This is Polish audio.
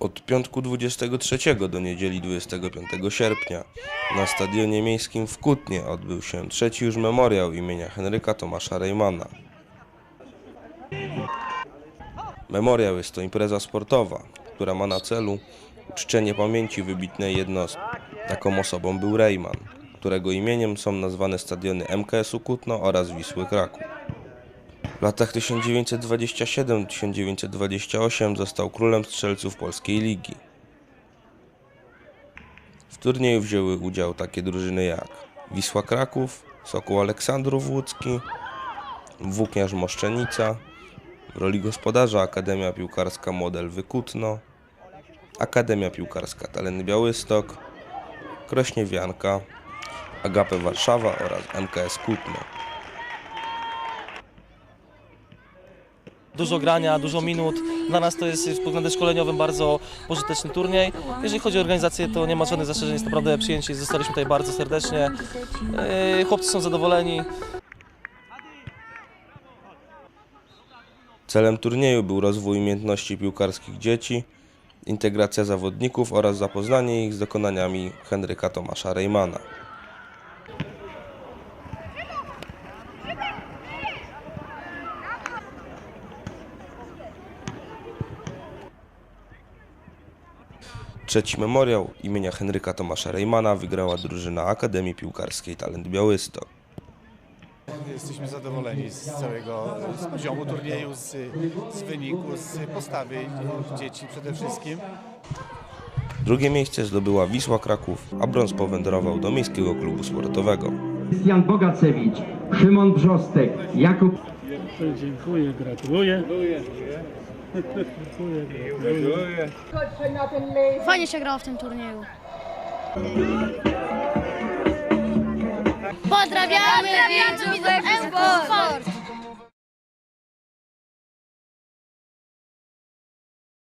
Od piątku 23 do niedzieli 25 sierpnia na Stadionie Miejskim w Kutnie odbył się trzeci już memoriał imienia Henryka Tomasza Reymana. Memoriał jest to impreza sportowa, która ma na celu uczczenie pamięci wybitnej jednostki. Taką osobą był Rejman, którego imieniem są nazwane stadiony MKS-u Kutno oraz Wisły Kraków. W latach 1927-1928 został królem strzelców Polskiej Ligi. W turnieju wzięły udział takie drużyny jak Wisła Kraków, Sokół Aleksandrów Łódzki, Włókniarz Moszczenica, w roli gospodarza Akademia Piłkarska Model Wykutno, Akademia Piłkarska Talent Białystok, Krośniewianka, Agapę Warszawa oraz MKS Kutno. Dużo grania, dużo minut. Dla nas to jest pod względem szkoleniowym bardzo pożyteczny turniej. Jeżeli chodzi o organizację, to nie ma żadnych zastrzeżeń, jest naprawdę przyjęci. Zostaliśmy tutaj bardzo serdecznie. Yy, Chłopcy są zadowoleni. Celem turnieju był rozwój umiejętności piłkarskich dzieci, integracja zawodników oraz zapoznanie ich z dokonaniami Henryka Tomasza Reymana. Trzeci memoriał imienia Henryka Tomasza Reymana wygrała drużyna Akademii Piłkarskiej Talent Białystok. Jesteśmy zadowoleni z całego z poziomu turnieju, z, z wyniku, z postawy dzieci przede wszystkim. Drugie miejsce zdobyła Wisła Kraków, a brąz powędrował do Miejskiego Klubu Sportowego. Krystian Bogacewicz, Szymon Brzostek, Jakub Dziękuję, gratuluję. Fajnie się grało w tym turnieju. Pozdrawiamy widzów